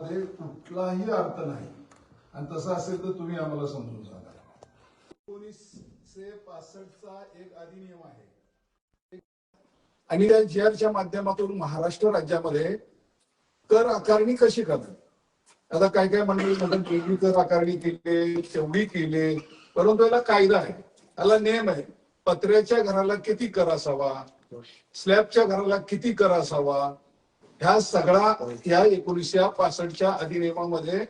मध्ये कुठलाही अर्थ नाही. आणि तसं असेल तर तुम्ही आम्हाला समजून सांगा. एकोणीसशे पासष्टचा एक अधिनियम आहे. आणि त्या जीआरच्या माध्यमातून महाराष्ट्र राज्यामध्ये कर आकारणी कशी करतात आता काय काय मंडळी म्हणतात कर आकारणी केली तेवढी केली परंतु याला कायदा आहे. याला नियम आहे. पत्र्याच्या घराला किती कर असावा? स्लॅबच्या घराला किती कर असावा? ह्या सगळा या एकोणीसशे पासष्टच्या अधिनियमामध्ये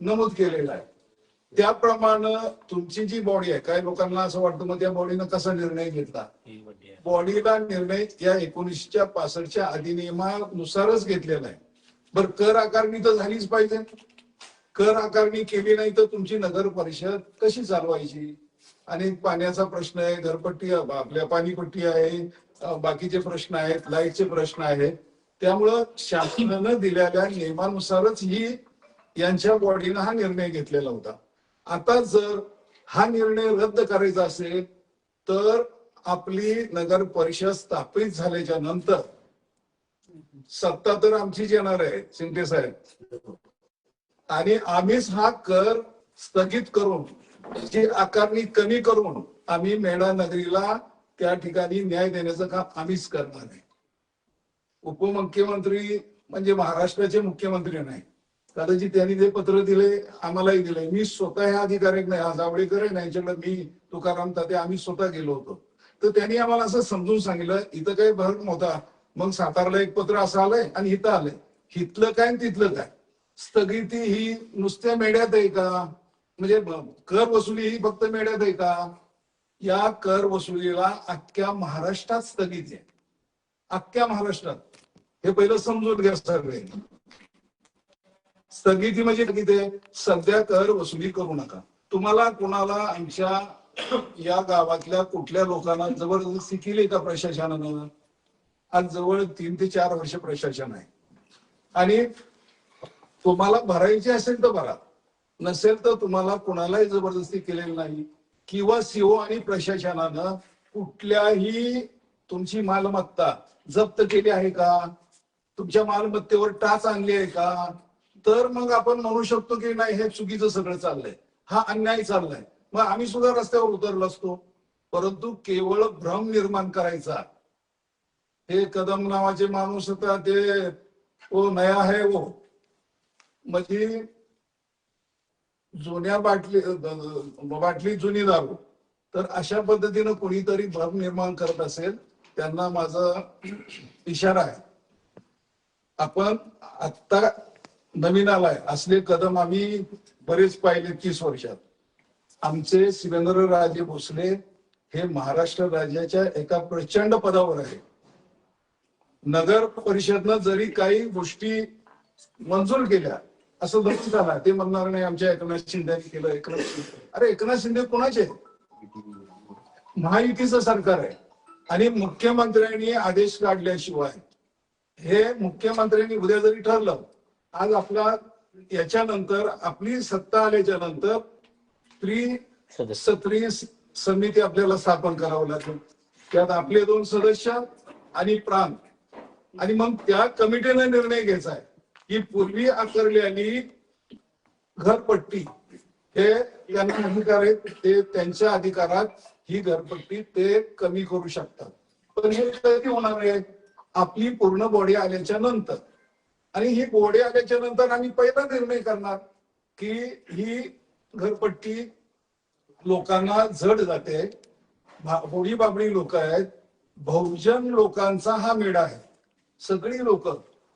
नमूद केलेला आहे. त्याप्रमाणे तुमची जी बॉडी आहे काही लोकांना असं वाटतं मग त्या बॉडीनं कसा निर्णय घेतला? बॉडीला निर्णय या एकोणीसशे पासष्टच्या अधिनियमानुसारच घेतलेला आहे. बर कर आकारणी तर झालीच पाहिजे. कर आकारणी केली नाही तर तुमची नगर परिषद कशी चालवायची? आणि पाण्याचा प्रश्न आहे घरपट्टी आपल्या पाणीपट्टी आहे बाकीचे प्रश्न आहेत लाईटचे प्रश्न आहेत. त्यामुळं शासनानं दिलेल्या नियमानुसारच ही यांच्या बॉडीनं हा निर्णय घेतलेला होता. आता जर हा निर्णय रद्द करायचा असेल तर आपली नगर परिषद स्थापित झाल्याच्यानंतर सत्ता तर आमचीच येणार आहे शिंदे साहेब. आणि आम्हीच हा कर स्थगित करून जी आकारणी कमी करून आम्ही मेढा नगरीला त्या ठिकाणी न्याय देण्याचं काम आम्हीच करणार आहे. उपमुख्यमंत्री म्हणजे महाराष्ट्राचे मुख्यमंत्री नाही. कदाचित त्यांनी जे पत्र दिले आम्हालाही दिले. मी स्वतः ह्या अधिकारीक नाही. हा जावडेकर आहे यांच्याकडे मी तुकाराम ताते आम्ही स्वतः गेलो होतो. तर त्यांनी आम्हाला असं समजून सांगितलं इथं काही भरक नव्हता. मग सातारला एक पत्र असं आलंय आणि इथं आलंय. हिथलं काय आणि तिथलं काय? स्थगिती ही नुसत्या मेढ्यात आहे का? म्हणजे कर वसुली ही फक्त मेढ्यात आहे का? या कर वसुलीला अख्ख्या महाराष्ट्रात स्थगिती आहे. अख्ख्या महाराष्ट्रात. हे पहिलं समजून घ्या सगळे. स्थगिती म्हणजे किती सध्या कर वसुली करू नका. तुम्हाला कोणाला आमच्या या गावातल्या कुठल्या लोकांना जबरदस्ती केली का प्रशासनानं? आज जवळ तीन ते चार वर्ष प्रशासन आहे. आणि तुम्हाला भरायची असेल तर भरा. नसेल तर तुम्हाला कुणालाही जबरदस्ती केलेली नाही. किंवा सीओ आणि प्रशासनानं कुठल्याही तुमची मालमत्ता जप्त केली आहे का? तुमच्या मालमत्तेवर टाच आणली आहे का? तर मग आपण म्हणू शकतो की नाही हे चुकीचं सगळं चाललंय. हा अन्याय चाललाय. मग आम्ही सुद्धा रस्त्यावर उतरलो असतो. परंतु केवळ भ्रम निर्माण करायचा. हे कदम नावाचे माणूस होता ते ओ नया है वो. म्हणजे जुन्या बाटली बाटली जुनी दारू. तर अशा पद्धतीनं कोणीतरी भ्रम निर्माण करत असेल त्यांना माझा इशारा आहे. आपण आत्ता नवीन आलाय. असले कदम आम्ही बरेच पाहिले तीस वर्षात. आमचे शिवेंद्र राजे भोसले हे महाराष्ट्र राज्याच्या एका प्रचंड पदावर आहे. नगर परिषदनं जरी काही गोष्टी मंजूर केल्या असं लक्षात झाला. ते म्हणणार नाही आमच्या एकनाथ शिंदेने केलं एकनाथ शिंदे अरे एकनाथ शिंदे कोणाचे? महायुतीचं सरकार आहे. आणि मुख्यमंत्र्यांनी आदेश काढल्याशिवाय हे मुख्यमंत्र्यांनी उद्या जरी ठरलं आज आपला याच्यानंतर आपली सत्ता आल्याच्यानंतर त्रि सत्री समिती आपल्याला स्थापन करावं लागेल. त्यात आपले दोन सदस्य आणि प्रांत आणि मग त्या कमिटीने निर्णय घ्यायचा आहे. की पूर्वी आकारलेली घरपट्टी हे यांना अधिकार आहेत ते त्यांच्या अधिकारात ही घरपट्टी ते कमी करू शकतात. पण हे कधी होणार आहे? आपली पूर्ण बॉडी आल्याच्यानंतर. आणि ही बॉडी आल्याच्यानंतर आम्ही पहिला निर्णय करणार की ही घरपट्टी लोकांना जड जाते. होळी बाबडी लोक आहेत. बहुजन लोकांचा हा मेळा आहे. सगळी लोक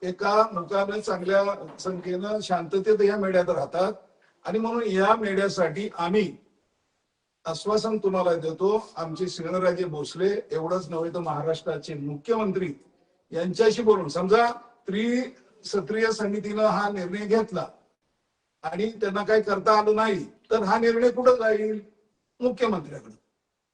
एका लोकांना चांगल्या संख्येनं शांततेत या मेढ्यात राहतात. आणि म्हणून या मेढ्यासाठी आम्ही आश्वासन तुम्हाला देतो. आमचे श्रीधरराजे भोसले एवढंच नव्हे तर महाराष्ट्राचे मुख्यमंत्री यांच्याशी बोलून समजा त्रिसत्रीय समितीनं हा निर्णय घेतला आणि त्यांना काही करता आलं नाही तर हा निर्णय कुठं जाईल? मुख्यमंत्र्याकडे.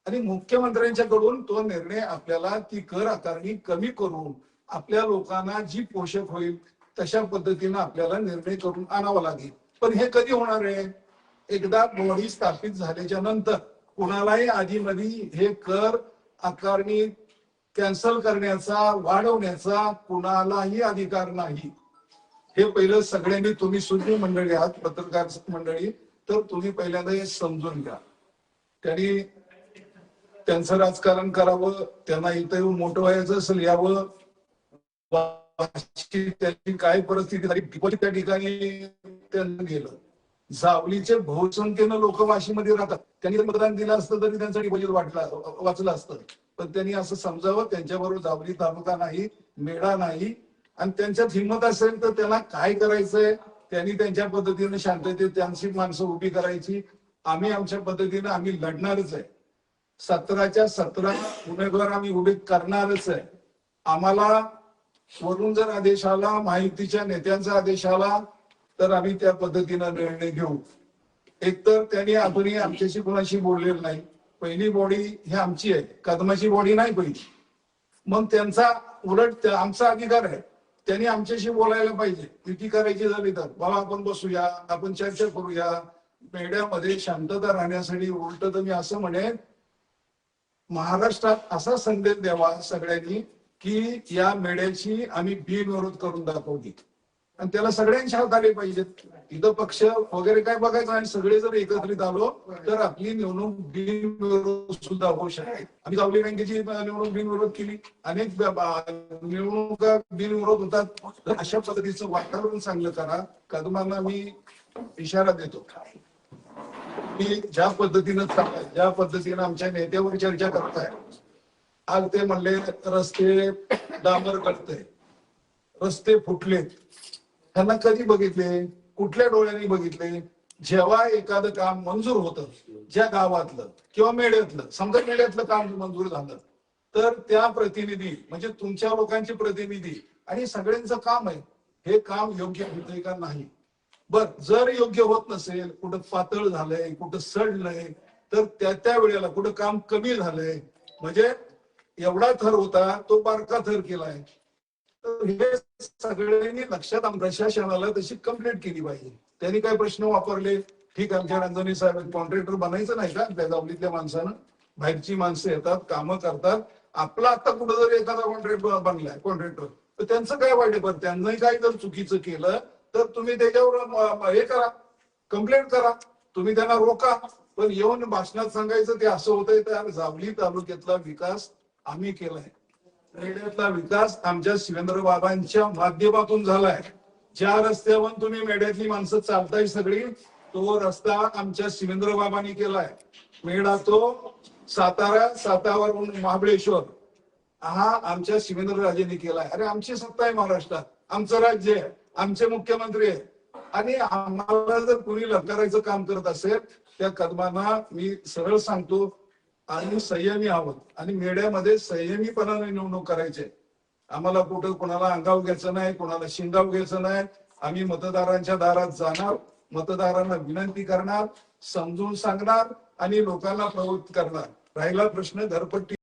आणि मुख्यमंत्र्यांच्याकडून तो निर्णय आपल्याला ती कर आकारणी कमी करून आपल्या लोकांना जी पोषक होईल तशा पद्धतीनं आपल्याला निर्णय करून आणावा लागेल. पण हे कधी होणार आहे? एकदा बॉडी स्थापित झाल्याच्यानंतर कुणालाही आधी मधी हे कर आकारणी कॅन्सल करण्याचा वाढवण्याचा कुणालाही अधिकार नाही. हे पहिलं सगळ्यांनी तुम्ही सुज्ञ मंडळी आहात पत्रकार मंडळी तर तुम्ही पहिल्यांदा हे समजून घ्या. त्यांनी त्यांचं राजकारण करावं त्यांना इथं येऊन मोठं व्हायचं असेल यावं. त्याची काय परिस्थिती झाली त्या ठिकाणी त्यांना गेलं. जावलीचे बहुसंख्येनं लोक वाशीमध्ये राहतात. त्यांनी जर मतदान दिलं असतं तरी त्यांचं डिपॉझिट वाटला वाचलं असतं. पण त्यांनी असं समजावं त्यांच्याबरोबर जावली तालुका नाही मेळा नाही. आणि त्यांच्यात हिंमत असेल तर त्यांना काय करायचंय? त्यांनी त्यांच्या पद्धतीने शांततेत त्यांची माणसं उभी करायची. आम्ही आमच्या पद्धतीने आम्ही लढणारच आहे. सतराच्या सतरा उमेदवार आम्ही उभे करणारच आहे. आम्हाला वरून जर आदेश आला माहितीच्या नेत्यांचा आदेश आला तर आम्ही त्या पद्धतीनं निर्णय घेऊ. एकतर त्यांनी अजूनही आमच्याशी कोणाशी बोललेलं नाही. पहिली बॉडी ही आमची आहे. कदमाची बॉडी नाही पहिली. मग त्यांचा उलट आमचा अधिकार आहे. त्यांनी आमच्याशी बोलायला पाहिजे. युती करायची झाली तर. बाबा आपण बसूया. आपण चर्चा करूया. मेड्यामध्ये शांतता राहण्यासाठी उलट तर मी असं म्हणेन महाराष्ट्रात असा संदेश द्यावा सगळ्यांनी की या मेड्याची आम्ही बिनविरोध करून दाखवली. आणि त्याला सगळ्यांच्या हात आले पाहिजेत इथं पक्ष वगैरे काय बघायचं आणि सगळे जर एकत्रित आलो तर आपली निवडणूक बिनविरोध सुद्धा होऊ शकते. आम्ही जावली बँकेची निवडणूक बिनविरोध केली. अनेक निवडणुका बिनविरोध होतात. तर अशा पद्धतीचं वातावरण चांगलं करा कदमांना मी इशारा देतो. की ज्या पद्धतीनं ज्या पद्धतीनं आमच्या नेत्यावर चर्चा करताय आज ते म्हणले रस्ते डांबर कळतंय रस्ते फुटलेत. त्यांना कधी बघितले? कुठल्या डोळ्यांनी बघितले? जेव्हा एखादं काम मंजूर होतं ज्या गावातलं किंवा मेळ्यातलं समजा मेळ्यातलं काम मंजूर झालं तर त्या प्रतिनिधी म्हणजे तुमच्या लोकांचे प्रतिनिधी आणि सगळ्यांचं काम आहे हे काम योग्य होतंय का नाही? बर जर योग्य होत नसेल कुठं पातळ झालंय कुठं सडलंय तर त्या त्या वेळेला कुठं काम कमी झालंय म्हणजे एवढा थर होता तो बारका थर केलाय. तर हे सगळ्यांनी लक्षात प्रशासनाला तशी कंप्लेंट केली पाहिजे. त्यांनी काय प्रश्न वापरले? ठीक आमच्या रंजनी साहेब कॉन्ट्रॅक्टर बनायचं नाही का? त्या जावलीतल्या माणसानं. बाहेरची माणसं येतात कामं करतात. आपला आता कुठं जर एखादा कॉन्ट्रॅक्टर बनलाय कॉन्ट्रॅक्टर तर त्यांचं काय वाटे आहे पण त्यांनाही काय जर चुकीचं केलं तर तुम्ही त्याच्यावर हे करा. कंप्लेंट करा. तुम्ही त्यांना रोका. पण येऊन भाषणात सांगायचं ते असं होतंय तर जावली तालुक्यातला विकास आम्ही केलाय. रेडिओतला विकास आमच्या शिवेंद्र बाबांच्या माध्यमातून झालाय. ज्या रस्त्यावर तुम्ही मेढ्यातली माणसं चालताय सगळी तो रस्ता आमच्या शिवेंद्र बाबांनी केलाय. मेढा तो सातारा सातावरून महाबळेश्वर हा आमच्या शिवेंद्र राजेंनी केलाय. अरे आमची सत्ता आहे महाराष्ट्रात. आमचं राज्य आहे. आमचे मुख्यमंत्री आहे आणि आम्हाला जर कुणी लकारायचं काम करत असेल त्या कदमांना मी सरळ सांगतो आणि संयमी आहोत. आणि मेढ्यामध्ये संयमीपणाने निवडणूक करायचे आम्हाला कुठं कोणाला अंगाव घ्यायचं नाही कोणाला शिंगाव घ्यायचं नाही. आम्ही मतदारांच्या दारात जाणार मतदारांना विनंती करणार समजून सांगणार आणि लोकांना प्रवृत्त करणार. राहिला प्रश्न घरपट्टी